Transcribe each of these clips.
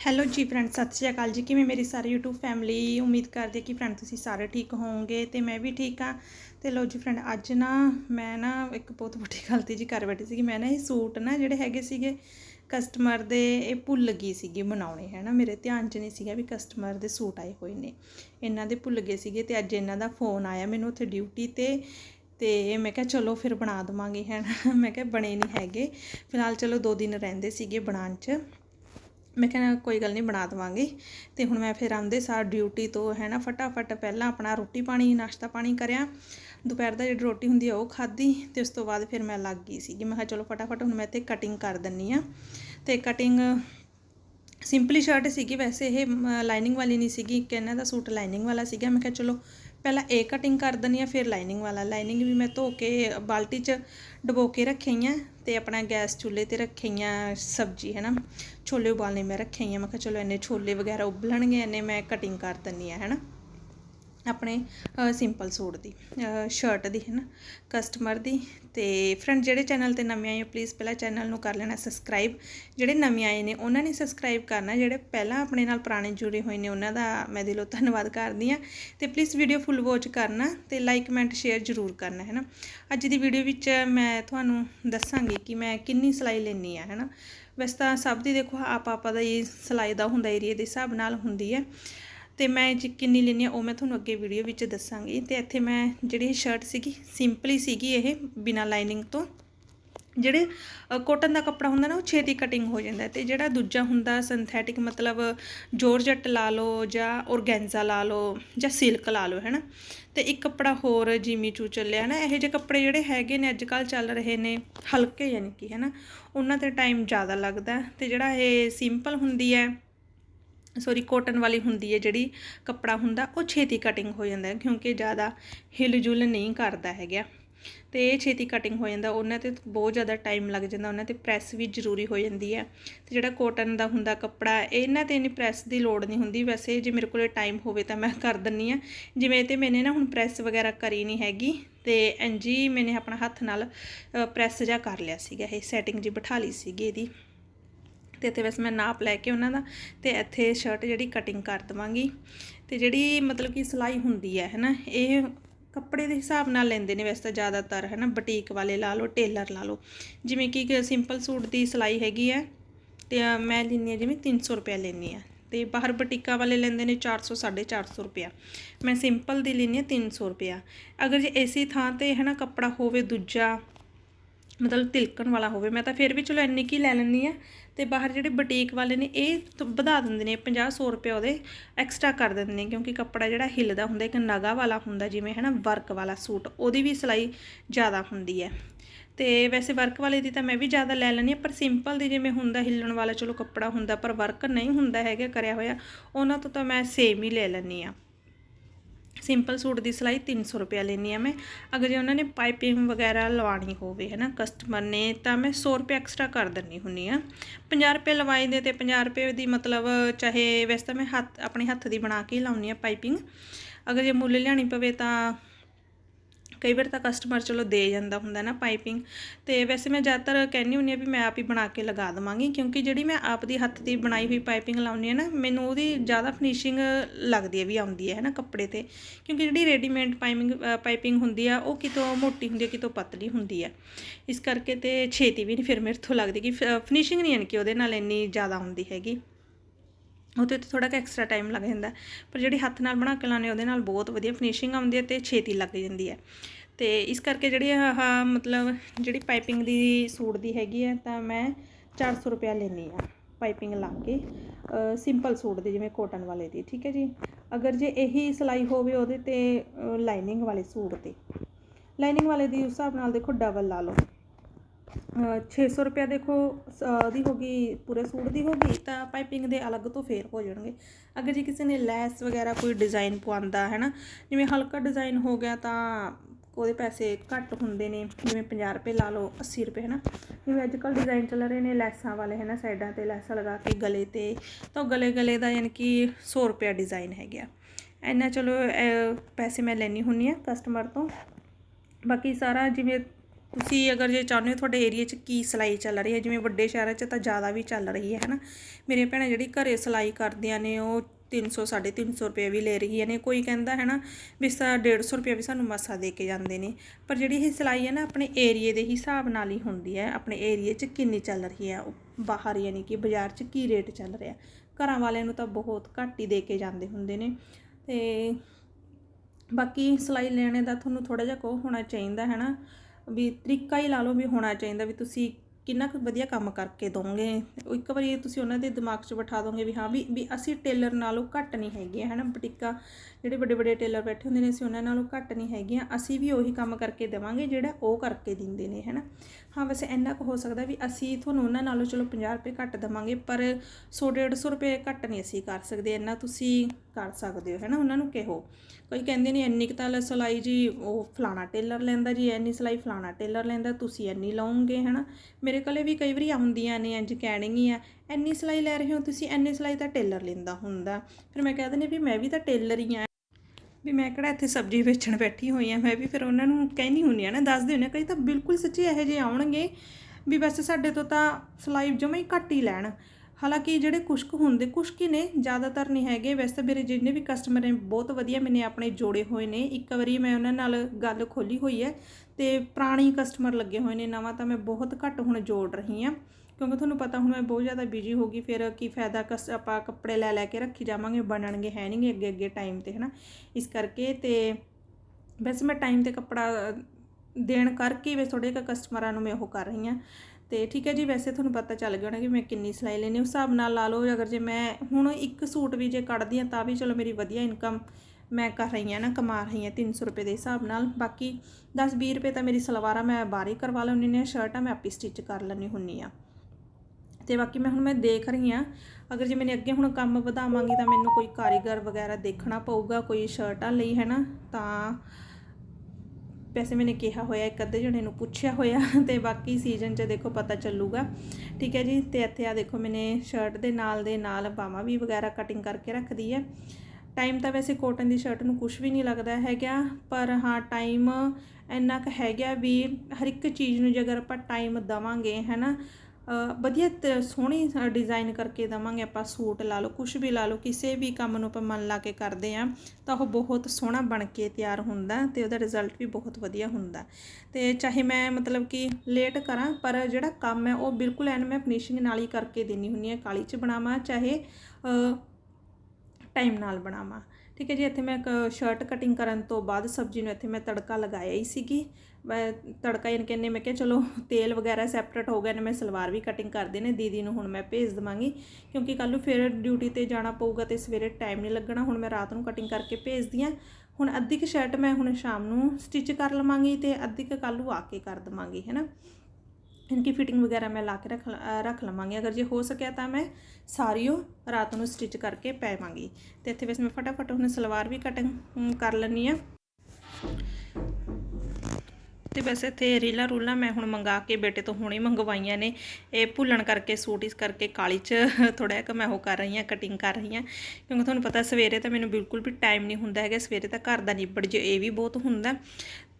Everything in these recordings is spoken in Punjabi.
ਹੈਲੋ ਜੀ ਫਰੈਂਡ ਸਤਿ ਸ਼੍ਰੀ ਅਕਾਲ ਜੀ। ਕਿਵੇਂ ਮੇਰੀ ਸਾਰੀ YouTube ਫੈਮਿਲੀ ਉਮੀਦ ਕਰਦੇ ਕਿ ਫਰੈਂਡ ਤੁਸੀਂ ਸਾਰੇ ਠੀਕ ਹੋਵੋਗੇ ਤੇ ਮੈਂ ਵੀ ਠੀਕ ਆ ਤੇ ਲੋ ਜੀ ਫਰੈਂਡ ਅੱਜ ਨਾ ਮੈਂ ਨਾ ਇੱਕ ਬਹੁਤ ਵੱਡੀ ਗਲਤੀ ਜੀ ਕਰ ਬੈਠੀ ਸੀਗੀ। ਮੈਂ ਨਾ ਇਹ ਸੂਟ ਨਾ ਜਿਹੜੇ ਹੈਗੇ ਸੀਗੇ ਕਸਟਮਰ ਦੇ, ਇਹ ਭੁੱਲ ਗਈ ਸੀਗੀ ਬਣਾਉਣੇ ਹੈ ਨਾ ਮੇਰੇ ਧਿਆਨ 'ਚ ਨਹੀਂ ਸੀਗਾ ਵੀ ਕਸਟਮਰ ਦੇ ਸੂਟ ਆਏ ਹੋਏ ਨੇ। ਇਹਨਾਂ ਦੇ ਭੁੱਲ ਗਏ ਸੀਗੇ ਤੇ ਅੱਜ ਇਹਨਾਂ ਦਾ ਫੋਨ ਆਇਆ ਮੈਨੂੰ ਉੱਥੇ ਡਿਊਟੀ ਤੇ। ਤੇ ਮੈਂ ਕਿਹਾ ਚਲੋ ਫਿਰ ਬਣਾ ਦਵਾਂਗੇ ਹੈ ਨਾ ਮੈਂ ਕਿਹਾ ਬਣੇ ਨਹੀਂ ਹੈਗੇ। ਫਿਲਹਾਲ ਚਲੋ ਦੋ ਦਿਨ ਰਹਿੰਦੇ ਸੀਗੇ ਬਣਾਉਣ 'ਚ। ਮੈਂ ਕਿਹਾ ਕੋਈ ਗੱਲ ਨਹੀਂ ਬਣਾ ਦਵਾਂਗੇ। ਤੇ ਹੁਣ ਮੈਂ ਫਿਰ ਆਉਂਦੇ ਸਾਰ ਡਿਊਟੀ ਤੋਂ ਹੈ ਨਾ ਫਟਾਫਟ ਪਹਿਲਾਂ ਆਪਣਾ ਰੋਟੀ ਪਾਣੀ, ਨਾਸ਼ਤਾ ਪਾਣੀ ਕਰਿਆ। ਦੁਪਹਿਰ ਦਾ ਜਿਹੜੀ ਰੋਟੀ ਹੁੰਦੀ ਆ ਉਹ ਖਾਧੀ ਤੇ ਉਸ ਤੋਂ ਬਾਅਦ ਫਿਰ ਮੈਂ ਲੱਗ ਗਈ ਸੀਗੀ। ਮੈਂ ਕਿਹਾ ਚਲੋ ਫਟਾਫਟ ਹੁਣ ਮੈਂ ਤੇ ਕਟਿੰਗ ਕਰ ਦਿੰਨੀ ਆ। ਤੇ ਕਟਿੰਗ ਸਿੰਪਲੀ ਸ਼ਰਟ ਸੀਗੀ, ਵੈਸੇ ਇਹ ਲਾਈਨਿੰਗ ਵਾਲੀ ਨਹੀਂ ਸੀਗੀ, ਇੱਕ ਇਹਨਾਂ ਦਾ ਸੂਟ ਲਾਈਨਿੰਗ ਵਾਲਾ ਸੀਗਾ। ਮੈਂ ਕਿਹਾ, ਚਲੋ, ਪਹਿਲਾਂ ਇਹ ਕਟਿੰਗ ਕਰ ਦਿੰਦੀ ਆ ਫਿਰ ਲਾਈਨਿੰਗ ਵਾਲਾ। ਲਾਈਨਿੰਗ ਵੀ ਮੈਂ ਧੋ ਕੇ, ਬਾਲਟੀ 'ਚ ਡਬੋ ਕੇ ਰੱਖੀ ਰੱਖੀਆਂ ਤੇ ਆਪਣਾ ਗੈਸ ਚੁੱਲ੍ਹੇ ਤੇ ਰੱਖੀ ਰੱਖੀਆਂ ਸਬਜ਼ੀ, ਹੈ ਨਾ? ਛੋਲੇ ਉਬਾਲਨੇ ਮੈਂ ਰੱਖੀਆਂ ਮੈਂ ਕਿਹਾ, ਚਲੋ, ਇੰਨੇ ਛੋਲੇ ਵਗੈਰਾ ਉਬਲਣਗੇ, ਇੰਨੇ ਮੈਂ ਕਟਿੰਗ ਕਰ ਦਿੰਦੀ ਆ ਹੈ ਨਾ? ਆਪਣੇ ਸਿੰਪਲ ਸੂਟ ਦੀ ਸ਼ਰਟ ਦੀ ਹੈ ਨਾ ਕਸਟਮਰ ਦੀ। ਤੇ ਫਰੈਂਡ ਜਿਹੜੇ ਚੈਨਲ ਤੇ ਨਵੇਂ ਆਏ ਹੋ ਪਲੀਜ਼ ਪਹਿਲਾਂ ਚੈਨਲ ਨੂੰ ਕਰ ਲੈਣਾ ਸਬਸਕ੍ਰਾਈਬ ਜਿਹੜੇ ਨਵੇਂ ਆਏ ਨੇ, ਉਹਨਾਂ ਨੇ ਸਬਸਕ੍ਰਾਈਬ ਕਰਨਾ, ਜਿਹੜੇ ਪਹਿਲਾਂ ਆਪਣੇ ਨਾਲ ਪੁਰਾਣੇ ਜੁੜੇ ਹੋਏ ਨੇ, ਉਹਨਾਂ ਦਾ ਮੈਂ ਦਿਲੋਂ ਧੰਨਵਾਦ ਕਰਦੀ ਆ ਤੇ ਪਲੀਜ਼ ਵੀਡੀਓ ਫੁੱਲ ਵਾਚ ਕਰਨਾ ਤੇ ਲਾਈਕ ਕਮੈਂਟ ਸ਼ੇਅਰ ਜ਼ਰੂਰ ਕਰਨਾ ਹੈ ਨਾ ਅੱਜ ਦੀ ਵੀਡੀਓ ਵਿੱਚ ਮੈਂ ਤੁਹਾਨੂੰ ਦੱਸਾਂਗੀ ਕਿ ਮੈਂ ਕਿੰਨੀ ਸਿਲਾਈ ਲੈਣੀ ਆ ਹੈ ਨਾ ਵੈਸੇ ਤਾਂ ਸਭ ਦੀ ਦੇਖੋ ਆਪ ਆਪਾ ਦਾ ਇਹ ਸਿਲਾਈ ਦਾ ਹੁੰਦਾ ਏਰੀਆ ਦੇ ਹਿਸਾਬ ਨਾਲ ਹੁੰਦੀ ਹੈ। ਤੇ ਮੈਂ ਜੀ ਕਿੰਨੀ ਲੈਣੀ ਆ ਉਹ ਮੈਂ ਤੁਹਾਨੂੰ ਅੱਗੇ ਵੀਡੀਓ ਵਿੱਚ ਦੱਸਾਂਗੀ ਤੇ ਇੱਥੇ ਮੈਂ ਜਿਹੜੀ ਸ਼ਰਟ ਸੀਗੀ ਸਿੰਪਲੀ ਸੀਗੀ ਇਹ ਬਿਨਾ ਲਾਈਨਿੰਗ ਤੋਂ। ਜਿਹੜੇ ਕੋਟਨ ਦਾ ਕੱਪੜਾ ਹੁੰਦਾ ਨਾ, ਉਹ ਛੇਤੀ ਕਟਿੰਗ ਹੋ ਜਾਂਦਾ ਤੇ ਜਿਹੜਾ ਦੂਜਾ ਹੁੰਦਾ ਸਿੰਥੈਟਿਕ ਮਤਲਬ ਜੋਰਜਟ ਲਾ ਲਓ ਜਾਂ ਔਰਗੈਂਜ਼ਾ ਲਾ ਲਓ ਜਾਂ ਸਿਲਕ ਲਾ ਲਓ ਹੈਨਾ ਤੇ ਇੱਕ ਕੱਪੜਾ ਹੋਰ ਜਿਮੀ ਚੂ ਚੱਲਿਆ ਨਾ, ਇਹੋ ਜਿਹੇ ਕੱਪੜੇ ਜਿਹੜੇ ਹੈਗੇ ਨੇ ਅੱਜ ਕੱਲ ਚੱਲ ਰਹੇ ਨੇ ਹਲਕੇ ਯਾਨੀ ਕਿ ਹੈਨਾ ਉਹਨਾਂ ਤੇ ਟਾਈਮ ਜ਼ਿਆਦਾ ਲੱਗਦਾ ਤੇ ਜਿਹੜਾ ਇਹ ਸਿੰਪਲ ਹੁੰਦੀ ਹੈ ਸੋਰੀ ਕੋਟਨ ਵਾਲੀ ਹੁੰਦੀ ਹੈ ਜਿਹੜੀ ਕੱਪੜਾ ਹੁੰਦਾ, ਉਹ ਛੇਤੀ ਕਟਿੰਗ ਹੋ ਜਾਂਦਾ ਕਿਉਂਕਿ ਜ਼ਿਆਦਾ ਹਿਲ ਜੁਲ ਨਹੀਂ ਕਰਦਾ ਹੈਗਾ। ਤੇ ਇਹ ਛੇਤੀ ਕਟਿੰਗ ਹੋ ਜਾਂਦਾ, ਉਹਨਾਂ ਤੇ ਬਹੁਤ ਜ਼ਿਆਦਾ ਟਾਈਮ ਲੱਗ ਜਾਂਦਾ, ਉਹਨਾਂ ਤੇ ਪ੍ਰੈਸ ਵੀ ਜ਼ਰੂਰੀ ਹੋ ਜਾਂਦੀ ਹੈ। ਤੇ ਜਿਹੜਾ ਕੋਟਨ ਦਾ ਹੁੰਦਾ ਕੱਪੜਾ, ਇਹਨਾਂ ਤੇ ਨਹੀਂ ਪ੍ਰੈਸ ਦੀ ਲੋੜ ਨਹੀਂ ਹੁੰਦੀ। ਵੈਸੇ ਜੇ ਮੇਰੇ ਕੋਲੇ ਟਾਈਮ ਹੋਵੇ ਤਾਂ ਮੈਂ ਕਰ ਦਿੰਨੀ ਆ ਜਿਵੇਂ ਤੇ ਮੈਨੇ ਨਾ ਹੁਣ ਪ੍ਰੈਸ ਵਗੈਰਾ ਕਰੀ ਨਹੀਂ ਹੈਗੀ, ਤੇ ਐਂਜੀ ਮੈਨੇ ਆਪਣਾ ਹੱਥ ਨਾਲ ਪ੍ਰੈਸ ਜਾ ਕਰ ਲਿਆ ਸੀਗਾ, ਇਹ ਸੈਟਿੰਗ ਜੀ ਬਿਠਾ ਲਈ ਸੀਗੀ ਇਹਦੀ। ਤੇ ਇੱਥੇ ਵੈਸੇ ਮੈਂ ਨਾਪ ਲੈ ਕੇ ਉਹਨਾਂ ਦਾ ਤੇ ਇੱਥੇ ਸ਼ਰਟ ਜਿਹੜੀ ਕਟਿੰਗ ਕਰ ਦਵਾਂਗੀ। ਤੇ ਜਿਹੜੀ ਮਤਲਬ ਕਿ ਸਿਲਾਈ ਹੁੰਦੀ ਹੈ, ਹੈਨਾ, ਇਹ ਕੱਪੜੇ ਦੇ ਹਿਸਾਬ ਨਾਲ ਲੈਂਦੇ ਨੇ ਵੈਸੇ ਤਾਂ ਜ਼ਿਆਦਾਤਰ ਹੈ ਨਾ ਬੁਟੀਕ ਵਾਲੇ ਲਾ ਲਓ, ਟੇਲਰ ਲਾ ਲਓ। ਜਿਵੇਂ ਕਿ ਸਿੰਪਲ ਸੂਟ ਦੀ ਸਿਲਾਈ ਹੈਗੀ ਹੈ ਤੇ ਮੈਂ ਲੈਂਦੀ ਹਾਂ ਜਿਵੇਂ 300 ਰੁਪਏ ਲੈਂਦੀ ਹਾਂ ਤੇ ਬਾਹਰ ਬੁਟੀਕਾਂ ਵਾਲੇ ਲੈਂਦੇ ਨੇ 400 450 ਰੁਪਿਆ ਮੈਂ ਸਿੰਪਲ ਦੀ ਲੈਂਦੀ ਆ 300 ਰੁਪਿਆ ਅਗਰ ਜੇ ਏਸੀ ਥਾਂ ਤੇ ਹੈ ਨਾ ਕੱਪੜਾ ਹੋਵੇ ਦੂਜਾ ਮਤਲਬ ਤਿਲਕਣ ਵਾਲਾ ਹੋਵੇ, ਮੈਂ ਤਾਂ ਫਿਰ ਵੀ ਚਲੋ ਇੰਨੀ ਕੀ ਲੈ ਲੈਂਦੀ ਆ ਤੇ ਬਾਹਰ ਜਿਹੜੇ ਬੁਟੀਕ ਵਾਲੇ ਨੇ, ਇਹ ਵਧਾ ਦਿੰਦੇ ਨੇ 50 100 ਰੁਪਏ ਉਹਦੇ ਐਕਸਟਰਾ ਕਰ ਦਿੰਦੇ ਨੇ, ਕਿਉਂਕਿ ਕੱਪੜਾ ਜਿਹੜਾ ਹਿੱਲਦਾ ਹੁੰਦਾ, ਇੱਕ ਨਗਾ ਵਾਲਾ ਹੁੰਦਾ, ਜਿਵੇਂ ਹੈ ਨਾ ਵਰਕ ਵਾਲਾ ਸੂਟ, ਉਹਦੀ ਵੀ ਸਿਲਾਈ ਜ਼ਿਆਦਾ ਹੁੰਦੀ ਹੈ। ਤੇ ਵੈਸੇ ਵਰਕ ਵਾਲੇ ਦੀ ਤਾਂ ਮੈਂ ਵੀ ਜ਼ਿਆਦਾ ਲੈ ਲੈਣੀ ਪਰ ਸਿੰਪਲ ਦੀ ਜਿਵੇਂ ਹੁੰਦਾ ਹਿੱਲਣ ਵਾਲਾ ਚਲੋ ਕੱਪੜਾ ਹੁੰਦਾ, ਪਰ ਵਰਕ ਨਹੀਂ ਹੁੰਦਾ ਹੈਗਾ, ਕਰਿਆ ਹੋਇਆ, ਉਹਨਾਂ ਤੋਂ ਤਾਂ ਮੈਂ ਸੇਮ ਹੀ ਲੈ ਲੈਣੀ ਆ ਸਿੰਪਲ ਸੂਟ ਦੀ ਸਿਲਾਈ 300 ਰੁਪਏ ਲੈਣੀ ਆ ਮੈਂ। ਅਗਰ ਜੇ ਉਹਨਾਂ ਨੇ ਪਾਈਪਿੰਗ ਵਗੈਰਾ ਲਵਾਣੀ ਹੋਵੇ ਹੈ ਨਾ ਕਸਟਮਰ ਨੇ, ਤਾਂ ਮੈਂ 100 ਰੁਪਏ ਐਕਸਟਰਾ ਕਰ ਦਿੰਨੀ ਹੁੰਨੀ ਆ। 50 ਰੁਪਏ ਲਵਾਈ ਦੇ ਤੇ 50 ਰੁਪਏ ਦੀ ਮਤਲਬ ਚਾਹੇ ਵੈਸੇ ਤਾਂ ਮੈਂ ਹੱਥ, ਆਪਣੇ ਹੱਥ ਦੀ ਬਣਾ ਕੇ ਲਾਉਣੀ ਆ ਪਾਈਪਿੰਗ। ਅਗਰ ਜੇ ਮੁੱਲ ਲਿਆਣੀ ਪਵੇ ਤਾਂ ਕਈ ਵਾਰ ਤਾਂ ਕਸਟਮਰ ਚਲੋ ਦੇ ਜਾਂਦਾ ਹੁੰਦਾ ਨਾ ਪਾਈਪਿੰਗ ਤੇ ਵੈਸੇ ਮੈਂ ਜ਼ਿਆਦਾਤਰ ਕਹਿੰਨੀ ਹੁੰਨੀ ਆ ਵੀ ਮੈਂ ਆਪ ਹੀ ਬਣਾ ਕੇ ਲਗਾ ਦਵਾਂਗੀ, ਕਿਉਂਕਿ ਜਿਹੜੀ ਮੈਂ ਆਪ ਦੀ ਹੱਥ ਦੀ ਬਣਾਈ ਹੋਈ ਪਾਈਪਿੰਗ ਲਾਉਣੀ ਹੈ ਨਾ, ਮੈਨੂੰ ਉਹਦੀ ਜ਼ਿਆਦਾ ਫਿਨਿਸ਼ਿੰਗ ਲੱਗਦੀ ਹੈ ਵੀ ਆਉਂਦੀ ਹੈ ਨਾ ਕੱਪੜੇ ਤੇ, ਕਿਉਂਕਿ ਜਿਹੜੀ ਰੈਡੀਮੇਡ ਪਾਈਪਿੰਗ ਪਾਈਪਿੰਗ ਹੁੰਦੀ ਆ, ਉਹ ਕਿਤੋਂ ਮੋਟੀ ਹੁੰਦੀ ਹੈ ਕਿਤੋਂ ਪਤਲੀ ਹੁੰਦੀ ਹੈ ਇਸ ਕਰਕੇ ਤੇ ਛੇਤੀ ਵੀ ਨਹੀਂ ਫਿਰ ਮੇਰੇ ਤੋਂ ਲੱਗਦੀ ਕਿ ਫਿਨਿਸ਼ਿੰਗ ਨਹੀਂ ਹੈ ਕਿ ਉਹਦੇ ਨਾਲ ਇੰਨੀ ਜ਼ਿਆਦਾ ਹੁੰਦੀ ਹੈਗੀ। ਉਹਦੇ ਤੇ ਥੋੜਾ ਜਿਹਾ ਐਕਸਟਰਾ ਟਾਈਮ ਲੱਗ ਜਾਂਦਾ ਪਰ ਜਿਹੜੀ ਹੱਥ ਨਾਲ ਬਣਾ ਕੇ ਲਾਣੇ ਉਹਦੇ ਨਾਲ ਬਹੁਤ ਵਧੀਆ ਫਿਨਿਸ਼ਿੰਗ ਆਉਂਦੀ ਹੈ ਤੇ ਛੇਤੀ ਲੱਗ ਜਾਂਦੀ ਹੈ। ਤੇ ਇਸ ਕਰਕੇ ਜਿਹੜੀ ਆਹ ਮਤਲਬ ਜਿਹੜੀ ਪਾਈਪਿੰਗ ਦੀ ਸੂਟ ਦੀ ਹੈਗੀ ਹੈ, ਤਾਂ ਮੈਂ 400 ਰੁਪਿਆ ਲੈਣੀ ਆ ਪਾਈਪਿੰਗ ਲਾ ਕੇ। ਸਿੰਪਲ ਸੂਟ ਦੀ, ਜਿਵੇਂ ਕੋਟਨ ਵਾਲੇ ਦੀ, ਠੀਕ ਹੈ ਜੀ? ਅਗਰ ਜੇ ਇਹੀ ਸਿਲਾਈ ਹੋਵੇ ਉਹਦੇ ਤੇ ਲਾਈਨਿੰਗ ਵਾਲੇ ਸੂਟ ਤੇ। ਲਾਈਨਿੰਗ ਵਾਲੇ ਦੀ ਉਸ ਹਿਸਾਬ ਨਾਲ ਦੇਖੋ ਡਬਲ ਲਾ ਲਓ। 600 ਰੁਪਿਆ ਦੇਖੋ ਦੀ ਹੋ ਗਈ, ਪੂਰੇ ਸੂਟ ਦੀ ਹੋ ਗਈ, ਤਾਂ ਪਾਈਪਿੰਗ ਦੇ ਅਲੱਗ ਤੋਂ ਫੇਰ ਹੋ ਜਾਣਗੇ। ਅਗਰ ਜੇ ਕਿਸੇ ਨੇ ਲੈਸ ਵਗੈਰਾ ਕੋਈ ਡਿਜ਼ਾਈਨ ਪਵਾਉਂਦਾ ਹੈ ਨਾ ਜਿਵੇਂ ਹਲਕਾ ਡਿਜ਼ਾਈਨ ਹੋ ਗਿਆ, ਤਾਂ ਉਹਦੇ ਪੈਸੇ ਘੱਟ ਹੁੰਦੇ ਨੇ, ਜਿਵੇਂ 50 ਰੁਪਏ ਲਾ ਲਓ 80 ਰੁਪਏ ਹੈ ਨਾ ਜਿਵੇਂ ਅੱਜ ਕੱਲ ਡਿਜ਼ਾਈਨ ਚੱਲ ਰਹੇ ਨੇ ਲੈਸਾਂ ਵਾਲੇ ਹੈ ਨਾ ਸਾਈਡਾਂ ਤੇ ਲੈਸਾਂ ਲਗਾ ਕੇ ਗਲੇ ਤੇ, ਤਾਂ ਗਲੇ ਗਲੇ ਦਾ ਯਾਨੀ ਕਿ 100 ਰੁਪਏ ਡਿਜ਼ਾਈਨ ਹੈਗਾ ਇੰਨਾ ਚਲੋ ਪੈਸੇ ਮੈਂ ਲੈਣੀ ਹੁੰਨੀ ਆ ਕਸਟਮਰ ਤੋਂ। ਬਾਕੀ ਸਾਰਾ ਜਿਵੇਂ ਤੁਸੀਂ ਅਗਰ ਜੇ ਚਾਹੁੰਦੇ ਹੋ ਤੁਹਾਡੇ ਏਰੀਆ 'ਚ ਕੀ ਸਿਲਾਈ ਚੱਲ ਰਹੀ ਹੈ, ਜਿਵੇਂ ਵੱਡੇ ਸ਼ਹਿਰਾਂ 'ਚ ਤਾਂ ਜ਼ਿਆਦਾ ਵੀ ਚੱਲ ਰਹੀ ਹੈ, ਹਨਾ? ਮੇਰੀਆਂ ਭੈਣਾਂ ਜਿਹੜੀ ਘਰੇ ਸਿਲਾਈ ਕਰਦੀਆਂ ਨੇ, ਉਹ 300 350 ਰੁਪਏ ਵੀ ਲੈ ਰਹੀਆਂ ਨੇ। ਕੋਈ ਕਹਿੰਦਾ ਹੈ ਨਾ ਵੀ ਸਾ 150 ਰੁਪਏ ਵੀ ਸਾਨੂੰ ਮਸਾ ਦੇ ਕੇ ਜਾਂਦੇ ਨੇ। ਪਰ ਜਿਹੜੀ ਇਹ ਸਿਲਾਈ ਹੈ ਨਾ, ਆਪਣੇ ਏਰੀਏ ਦੇ ਹਿਸਾਬ ਨਾਲ ਹੀ ਹੁੰਦੀ ਹੈ। ਆਪਣੇ ਏਰੀਏ 'ਚ ਕਿੰਨੀ ਚੱਲ ਰਹੀ ਹੈ? ਉਹ ਬਾਹਰ ਯਾਨੀ ਕਿ ਬਾਜ਼ਾਰ 'ਚ ਕੀ ਰੇਟ ਚੱਲ ਰਿਹਾ? ਘਰਾਂ ਵਾਲਿਆਂ ਨੂੰ ਤਾਂ ਬਹੁਤ ਘੱਟ ਹੀ ਦੇ ਕੇ ਜਾਂਦੇ ਹੁੰਦੇ ਨੇ। ਤੇ ਬਾਕੀ ਸਿਲਾਈ ਲੈਣੇ ਦਾ ਤੁਹਾਨੂੰ ਥੋੜਾ ਜਿਹਾ ਕੋ ਹੋਣਾ ਚਾਹੀਦਾ ਹੈ ਨਾ ਵੀ ਤਰੀਕਾ ਹੀ ਲਾ ਲਓ ਵੀ ਹੋਣਾ ਚਾਹੀਦਾ ਵੀ ਤੁਸੀਂ ਕਿੰਨਾ ਕੁ ਵਧੀਆ ਕੰਮ ਕਰਕੇ ਦੋਗੇ। ਇੱਕ ਵਾਰੀ ਤੁਸੀਂ ਉਹਨਾਂ ਦੇ ਦਿਮਾਗ 'ਚ ਬਿਠਾ ਦੋਗੇ ਵੀ ਹਾਂ ਵੀ ਵੀ ਅਸੀਂ ਟੇਲਰ ਨਾਲੋਂ ਘੱਟ ਨਹੀਂ ਹੈਗੇ ਹੈ ਨਾ ਬੁਟੀਕਾਂ ਜਿਹੜੇ ਵੱਡੇ ਵੱਡੇ ਟੇਲਰ ਬੈਠੇ ਹੁੰਦੇ ਨੇ, ਅਸੀਂ ਉਹਨਾਂ ਨਾਲੋਂ ਘੱਟ ਨਹੀਂ ਹੈਗੀਆਂ ਅਸੀਂ ਵੀ ਉਹੀ ਕੰਮ ਕਰਕੇ ਦੇਵਾਂਗੇ ਜਿਹੜਾ ਉਹ ਕਰਕੇ ਦਿੰਦੇ ਨੇ ਹੈ ਨਾ ਹਾਂ, ਵੈਸੇ ਇੰਨਾ ਕੁ ਹੋ ਸਕਦਾ ਵੀ ਅਸੀਂ ਤੁਹਾਨੂੰ ਉਹਨਾਂ ਨਾਲੋਂ ਚਲੋ 50 ਰੁਪਏ ਘੱਟ ਦੇਵਾਂਗੇ, ਪਰ 100 150 ਰੁਪਏ ਘੱਟ ਨਹੀਂ ਅਸੀਂ ਕਰ ਸਕਦੇ। ਇੰਨਾ ਤੁਸੀਂ ਕਰ ਸਕਦੇ ਹੋ, ਹੈ ਨਾ? ਉਹਨਾਂ ਨੂੰ ਕਿਹੋ? ਕੋਈ ਕਹਿੰਦੇ ਨੇ, ਇੰਨੀ ਕੁ ਤਾਂ ਸਿਲਾਈ ਜੀ, ਉਹ ਫਲਾਣਾ ਟੇਲਰ ਲੈਂਦਾ ਜੀ, ਇੰਨੀ ਸਿਲਾਈ ਫਲਾਣਾ ਟੇਲਰ ਲੈਂਦਾ, ਤੁਸੀਂ ਇੰਨੀ ਲਾਉਂਗੇ ਹੈ ਨਾ? ਮੇਰੇ ਕੋਲੇ ਵੀ ਕਈ ਵਾਰੀ ਆਉਂਦੀਆਂ ਨੇ ਇੰਜ ਕਹਿਣਗੀ ਆ ਇੰਨੀ ਸਿਲਾਈ ਲੈ ਰਹੇ ਹੋ ਤੁਸੀਂ, ਇੰਨੀ ਸਿਲਾਈ ਤਾਂ ਟੇਲਰ ਲੈਂਦਾ ਹੁੰਦਾ। ਫਿਰ ਮੈਂ ਕਹਿ ਦਿੰਦੀ ਵੀ ਮੈਂ ਵੀ ਤਾਂ ਟੇਲਰ ਹੀ ਆ ਵੀ ਮੈਂ ਕਿਹੜਾ ਇੱਥੇ ਸਬਜ਼ੀ ਵੇਚਣ ਬੈਠੀ ਹੋਈ ਆ ਮੈਂ ਵੀ ਫਿਰ ਉਹਨਾਂ ਨੂੰ ਕਹਿਣੀ ਹੁੰਦੀ ਆ ਨਾ ਦੱਸਦੇ ਹੁੰਦੇ ਆ ਕਈ ਤਾਂ ਬਿਲਕੁਲ ਸੱਚੀ ਇਹੋ ਜਿਹੇ ਆਉਣਗੇ ਵੀ ਵੈਸੇ ਸਾਡੇ ਤੋਂ ਤਾਂ ਸਿਲਾਈ ਜਮਾਂ ਹੀ ਘੱਟ ਹੀ ਲੈਣ। ਹਾਲਾਂਕਿ ਜਿਹੜੇ ਕੁਛ ਕੁ ਹੁੰਦੇ ਕੁਛ ਕੀ ਨੇ, ਜ਼ਿਆਦਾਤਰ ਨਹੀਂ ਹੈਗੇ। ਵੈਸੇ ਤਾਂ ਮੇਰੇ ਜਿੰਨੇ ਵੀ ਕਸਟਮਰ ਨੇ, ਬਹੁਤ ਵਧੀਆ ਮੈਨੇ ਆਪਣੇ ਜੋੜੇ ਹੋਏ ਨੇ। ਇੱਕ ਵਾਰੀ ਮੈਂ ਉਹਨਾਂ ਨਾਲ ਗੱਲ ਖੋਲੀ ਹੋਈ ਹੈ ਤੇ ਪੁਰਾਣੀ ਕਸਟਮਰ ਲੱਗੇ ਹੋਏ ਨੇ। ਨਵਾਂ ਤਾਂ ਮੈਂ ਬਹੁਤ ਘੱਟ ਹੁਣ ਜੋੜ ਰਹੀ ਹਾਂ। ਕਿਉਂਕਿ ਤੁਹਾਨੂੰ ਪਤਾ ਹੁਣ ਮੈਂ ਬਹੁਤ ਜ਼ਿਆਦਾ ਬਿਜ਼ੀ ਹੋ ਗਈ, ਫਿਰ ਕੀ ਫਾਇਦਾ ਕਸ, ਆਪਾਂ ਕੱਪੜੇ ਲੈ ਲੈ ਕੇ ਰੱਖੀ ਜਾਵਾਂਗੇ, ਬਣਨਗੇ ਹੈ ਨਹੀਂਗੇ ਅੱਗੇ ਅੱਗੇ ਟਾਈਮ ਤੇ, ਹਨਾ? ਇਸ ਕਰਕੇ ਤੇ ਵੈਸੇ ਮੈਂ ਟਾਈਮ ਤੇ ਕੱਪੜਾ ਦੇਣ ਕਰਕੇ ਵੀ ਥੋੜੇ ਕੁ ਕਸਟਮਰਾਂ ਨੂੰ ਮੈਂ ਉਹ ਕਰ ਰਹੀ ਹਾਂ। ਤੇ ਠੀਕ ਹੈ ਜੀ, ਵੈਸੇ ਤੁਹਾਨੂੰ ਪਤਾ ਚੱਲ ਗਿਆ ਹੋਣਾ ਕਿ ਮੈਂ ਕਿੰਨੀ ਸਿਲਾਈ ਲੈਣੀ ਉਸ ਹਿਸਾਬ ਨਾਲ ਲਾ ਲਓ, ਅਗਰ ਜੇ ਮੈਂ ਹੁਣ ਇੱਕ ਸੂਟ ਵੀ ਜੇ ਕੱਢਦੀ ਹਾਂ, ਤਾਂ ਵੀ ਚਲੋ ਮੇਰੀ ਵਧੀਆ ਇਨਕਮ ਮੈਂ ਕਰ ਰਹੀ ਹਾਂ ਨਾ, ਕਮਾ ਰਹੀ ਹਾਂ 300 ਰੁਪਏ ਦੇ ਹਿਸਾਬ ਨਾਲ। ਬਾਕੀ 10 20 ਰੁਪਏ ਤਾਂ ਮੇਰੀ ਸਲਵਾਰਾਂ ਮੈਂ ਬਾਹਰ ਹੀ ਕਰਵਾ ਲੈਂਦੀ ਨੇ ਸ਼ਰਟਾਂ ਮੈਂ ਆਪੇ ਸਟਿਚ ਕਰ ਲੈਣੀ ਹੁੰਨੀ ਆ ਤੇ ਬਾਕੀ ਮੈਂ ਹੁਣ ਮੈਂ ਦੇਖ ਰਹੀ ਹਾਂ, ਅਗਰ ਜੇ ਮੈਨੇ ਅੱਗੇ ਹੁਣ ਕੰਮ ਵਧਾਵਾਂਗੀ ਤਾਂ ਮੈਨੂੰ ਕੋਈ ਕਾਰੀਗਰ ਵਗੈਰਾ ਦੇਖਣਾ ਪਊਗਾ, ਕੋਈ ਸ਼ਰਟਾਂ ਲਈ, ਹੈ ਨਾ? ਤਾਂ ਵੈਸੇ ਮੈਨੇ ਕਿਹਾ ਹੋਇਆ, ਇੱਕ ਅੱਧੇ ਜਣੇ ਨੂੰ ਪੁੱਛਿਆ ਹੋਇਆ, ਤੇ ਬਾਕੀ ਸੀਜ਼ਨ 'ਚ ਦੇਖੋ ਪਤਾ ਚੱਲੂਗਾ। ਠੀਕ ਹੈ ਜੀ, ਤੇ ਇੱਥੇ ਆ ਦੇਖੋ ਮੈਨੇ ਸ਼ਰਟ ਦੇ ਨਾਲ ਦੇ ਨਾਲ ਬਾਹਾਂ ਵੀ ਵਗੈਰਾ ਕਟਿੰਗ ਕਰਕੇ ਰੱਖਦੀ ਹੈ। ਟਾਈਮ ਤਾਂ ਵੈਸੇ ਕੋਟਨ ਦੀ ਸ਼ਰਟ ਨੂੰ ਕੁਝ ਵੀ ਨਹੀਂ ਲੱਗਦਾ ਹੈਗਾ, ਪਰ ਹਾਂ ਟਾਈਮ ਇੰਨਾ ਕੁ ਹੈਗਾ ਵੀ ਹਰ ਇੱਕ ਚੀਜ਼ ਨੂੰ ਜੇ ਅਗਰ ਆਪਾਂ ਟਾਈਮ ਦਵਾਂਗੇ, ਹੈਨਾ ਵਧੀਆ ਤ- ਸੋਹਣੀ ਡਿਜ਼ਾਈਨ ਕਰਕੇ ਦਵਾਂਗੇ ਆਪਾਂ ਸੂਟ ਲਾ ਲਓ ਕੁਝ ਵੀ ਲਾ ਲਓ, ਕਿਸੇ ਵੀ ਕੰਮ ਨੂੰ ਆਪਾਂ ਮਨ ਲਾ ਕੇ ਕਰਦੇ ਆ, ਤਾਂ ਉਹ ਬਹੁਤ ਸੋਹਣਾ ਬਣ ਕੇ ਤਿਆਰ ਹੁੰਦਾ ਤੇ ਉਹਦਾ ਰਿਜ਼ਲਟ ਵੀ ਬਹੁਤ ਵਧੀਆ ਹੁੰਦਾ। ਤੇ ਚਾਹੇ ਮੈਂ ਮਤਲਬ ਕਿ ਲੇਟ ਕਰਾਂ, ਪਰ ਜਿਹੜਾ ਕੰਮ ਹੈ ਉਹ ਬਿਲਕੁਲ ਐਨ ਮੈਂ ਫਿਨਿਸ਼ਿੰਗ ਨਾਲ ਹੀ ਕਰਕੇ ਦੇਣੀ ਹੁੰਦੀ ਹੈ, ਕਾਲੀ ਚ ਬਣਾਵਾਂ, ਚਾਹੇ ਟਾਈਮ ਨਾਲ ਬਣਾਵਾਂ। ਠੀਕ ਹੈ ਜੀ, ਇੱਥੇ ਮੈਂ ਸ਼ਰਟ ਕਟਿੰਗ ਕਰਨ ਤੋਂ ਬਾਅਦ ਸਬਜ਼ੀ ਨੂੰ ਇੱਥੇ ਮੈਂ ਤੜਕਾ ਲਗਾਇਆ ਹੀ ਸੀਗੀ। ਮੈਂ ਤੜਕਾ ਯਾਨੀ ਕਹਿੰਨੇ ਮੈਂ ਕਿਹਾ ਚਲੋ ਤੇਲ ਵਗੈਰਾ ਸੈਪਰੇਟ ਹੋ ਗਿਆ ਨੇ, ਮੈਂ ਸਲਵਾਰ ਵੀ ਕਟਿੰਗ ਕਰਦੇ ਨੇ ਦੀਦੀ ਨੂੰ ਹੁਣ ਮੈਂ ਭੇਜ ਦਵਾਂਗੀ। ਕਿਉਂਕਿ ਕੱਲ ਨੂੰ ਫਿਰ ਡਿਊਟੀ ਤੇ ਜਾਣਾ ਪਊਗਾ ਤੇ ਸਵੇਰੇ ਟਾਈਮ ਨਹੀਂ ਲੱਗਣਾ, ਹੁਣ ਮੈਂ ਰਾਤ ਨੂੰ ਕਟਿੰਗ ਕਰਕੇ ਭੇਜਦੀ ਆ ਹੁਣ ਅੱਧੀ ਕੁ ਸ਼ਰਟ ਮੈਂ ਹੁਣ ਸ਼ਾਮ ਨੂੰ ਸਟਿਚ ਕਰ ਲਵਾਂਗੀ ਤੇ ਅੱਧੀ ਕੁ ਕੱਲ ਨੂੰ ਆ ਕੇ ਕਰ ਦਵਾਂਗੀ ਹੈਨਾ ਇਨਕੀ ਫਿਟਿੰਗ ਵਗੈਰਾ ਮੈਂ ਲਾ ਕੇ ਰੱਖ ਰੱਖ ਲਵਾਂਗੀ। ਅਗਰ ਜੇ ਹੋ ਸਕਿਆ ਤਾਂ ਮੈਂ ਸਾਰੀ ਉਹ ਰਾਤ ਨੂੰ ਸਟਿਚ ਕਰਕੇ ਪੈਵਾਂਗੀ ਤੇ ਇੱਥੇ ਵੈਸੇ ਮੈਂ ਫਟਾਫਟ ਹੁਣ ਸਲਵਾਰ ਵੀ ਕਟਿੰਗ ਕਰ ਲੈਣੀ ਆ। ਤੇ ਵੈਸੇ ਇੱਥੇ ਰੀਲਾਂ ਰੂਲਾਂ ਮੈਂ ਹੁਣ ਮੰਗਾ ਕੇ ਬੇਟੇ ਤੋਂ ਹੁਣੇ ਮੰਗਵਾਈਆਂ ਨੇ। ਇਹ ਭੁੱਲਣ ਕਰਕੇ, ਸੂਟ ਇਸ ਕਰਕੇ ਕਾਲੀ 'ਚ ਥੋੜਾ ਜਿਹਾ ਮੈਂ ਉਹ ਕਰ ਰਹੀ ਹਾਂ ਕਟਿੰਗ ਕਰ ਰਹੀ ਹਾਂ ਕਿਉਂਕਿ ਤੁਹਾਨੂੰ ਪਤਾ ਸਵੇਰੇ ਤਾਂ ਮੈਨੂੰ ਬਿਲਕੁਲ ਵੀ ਟਾਈਮ ਨਹੀਂ ਹੁੰਦਾ ਹੈਗਾ। ਸਵੇਰੇ ਤਾਂ ਘਰ ਦਾ ਨਿਬੜ ਜੇ, ਇਹ ਵੀ ਬਹੁਤ ਹੁੰਦਾ।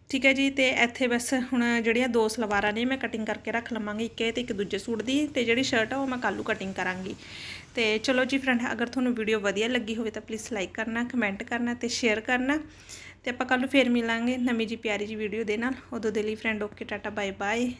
ਠੀਕ ਹੈ ਜੀ, ਤੇ ਇੱਥੇ ਬਸ ਹੁਣ ਜਿਹੜੀਆਂ ਦੋ ਸਲਵਾਰਾਂ ਨੇ, ਮੈਂ ਕਟਿੰਗ ਕਰਕੇ ਰੱਖ ਲਵਾਂਗੀ, ਇੱਕ ਇਹ ਤੇ ਇੱਕ ਦੂਜੇ ਸੂਟ ਦੀ, ਤੇ ਜਿਹੜੀ ਸ਼ਰਟ ਆ ਉਹ ਮੈਂ ਕੱਲ੍ਹ ਕਟਿੰਗ ਕਰਾਂਗੀ। ਤੇ ਚਲੋ ਜੀ ਫਰੈਂਡ ਅਗਰ ਤੁਹਾਨੂੰ ਵੀਡੀਓ ਵਧੀਆ ਲੱਗੀ ਹੋਵੇ ਤਾਂ ਪਲੀਜ਼ ਲਾਈਕ ਕਰਨਾ ਕਮੈਂਟ ਕਰਨਾ ਤੇ ਸ਼ੇਅਰ ਕਰਨਾ। ਤੇ ਆਪਾਂ ਕੱਲ੍ਹ ਨੂੰ ਫੇਰ ਮਿਲਾਂਗੇ ਨਵੀਂ ਜੀ ਪਿਆਰੀ ਜੀ ਵੀਡੀਓ ਦੇ ਨਾਲ। ਉਦੋਂ ਦੇ ਲਈ friend okay tata bye bye